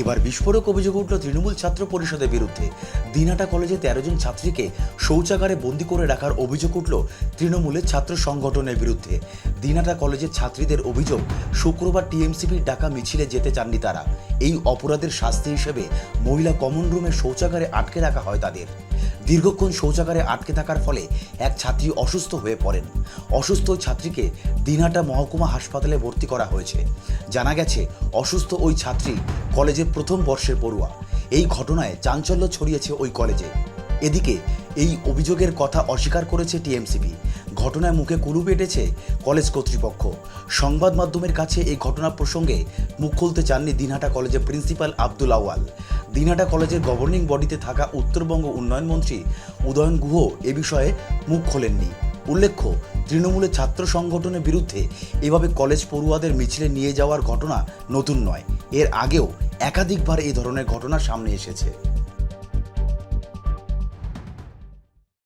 এবার বিস্ফোরক অভিযোগ উঠল তৃণমূল ছাত্র পরিষদের বিরুদ্ধে। দিনাটা কলেজে তেরো জন ছাত্রীকে শৌচাগারে বন্দি করে রাখার অভিযোগ উঠল তৃণমূলের ছাত্র সংগঠনের বিরুদ্ধে। দিনাটা কলেজের ছাত্রীদের অভিযোগ, শুক্রবার টিএমসিপির ডাকা মিছিলে যেতে চাননি তারা। এই অপরাধের শাস্তি হিসেবে মহিলা কমন রুমে শৌচাগারে আটকে রাখা হয় তাদের। দীর্ঘক্ষণ শৌচাগারে আটকে থাকার ফলে এক ছাত্রী অসুস্থ হয়ে পড়েন। অসুস্থ ছাত্রীকে দিনহাটা মহকুমা হাসপাতালে ভর্তি করা হয়েছে। জানা গেছে, অসুস্থ ওই ছাত্রী কলেজের প্রথম বর্ষের পড়ুয়া। এই ঘটনায় চাঞ্চল্য ছড়িয়েছে ওই কলেজে। এদিকে এই অভিযোগের কথা অস্বীকার করেছে টিএমসিপি। ঘটনায় মুখে কুলু পেটেছে কলেজ কর্তৃপক্ষ। সংবাদ মাধ্যমের কাছে এই ঘটনা প্রসঙ্গে মুখ খুলতে চাননি দিনহাটা কলেজের প্রিন্সিপাল আব্দুল আওয়াল দিনহাটা কলেজের গভর্নিং বডিতে থাকা উত্তরবঙ্গ উন্নয়ন মন্ত্রী উদয়ন গুহ এ বিষয়ে মুখ খোলেননি। উল্লেখ্য, তৃণমূলের ছাত্র সংগঠনের বিরুদ্ধে এভাবে কলেজ পড়ুয়াদের মিছিলে নিয়ে যাওয়ার ঘটনা নতুন নয়। এর আগেও একাধিকবার এই ধরনের ঘটনা সামনে এসেছে।